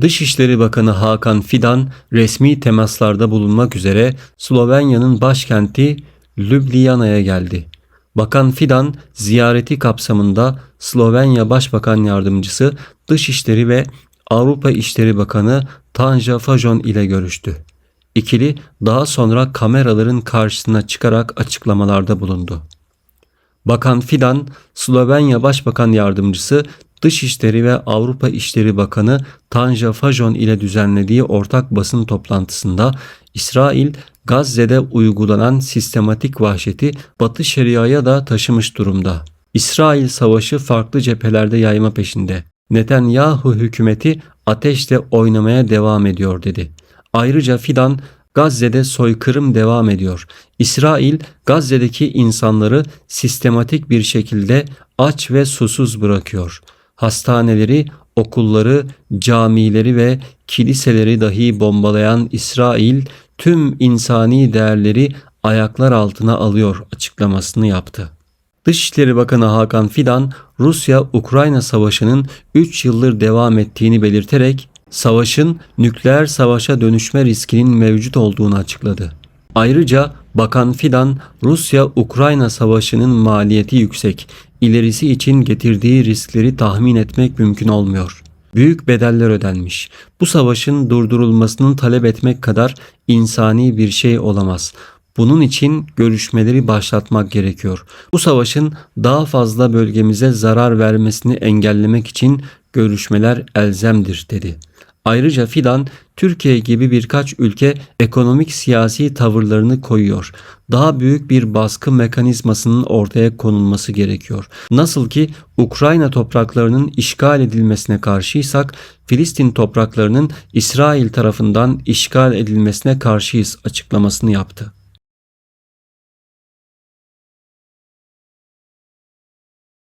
Dışişleri Bakanı Hakan Fidan resmi temaslarda bulunmak üzere Slovenya'nın başkenti Ljubljana'ya geldi. Bakan Fidan ziyareti kapsamında Slovenya Başbakan Yardımcısı Dışişleri ve Avrupa İşleri Bakanı Tanja Fajon ile görüştü. İkili daha sonra kameraların karşısına çıkarak açıklamalarda bulundu. Bakan Fidan, Slovenya Başbakan Yardımcısı, Dışişleri ve Avrupa İşleri Bakanı Tanja Fajon ile düzenlediği ortak basın toplantısında İsrail, Gazze'de uygulanan sistematik vahşeti Batı Şeria'ya da taşımış durumda. İsrail savaşı farklı cephelerde yayma peşinde. Netanyahu hükümeti ateşle oynamaya devam ediyor dedi. Ayrıca Fidan Gazze'de soykırım devam ediyor. İsrail Gazze'deki insanları sistematik bir şekilde aç ve susuz bırakıyor. Hastaneleri, okulları, camileri ve kiliseleri dahi bombalayan İsrail tüm insani değerleri ayaklar altına alıyor açıklamasını yaptı. Dışişleri Bakanı Hakan Fidan, Rusya-Ukrayna savaşının 3 yıldır devam ettiğini belirterek savaşın nükleer savaşa dönüşme riskinin mevcut olduğunu açıkladı. Ayrıca Bakan Fidan, Rusya-Ukrayna savaşının maliyeti yüksek, ilerisi için getirdiği riskleri tahmin etmek mümkün olmuyor. Büyük bedeller ödenmiş. Bu savaşın durdurulmasını talep etmek kadar insani bir şey olamaz. Bunun için görüşmeleri başlatmak gerekiyor. Bu savaşın daha fazla bölgemize zarar vermesini engellemek için görüşmeler elzemdir dedi. Ayrıca Fidan, Türkiye gibi birkaç ülke ekonomik siyasi tavırlarını koyuyor. Daha büyük bir baskı mekanizmasının ortaya konulması gerekiyor. Nasıl ki Ukrayna topraklarının işgal edilmesine karşıysak, Filistin topraklarının İsrail tarafından işgal edilmesine karşıyız açıklamasını yaptı.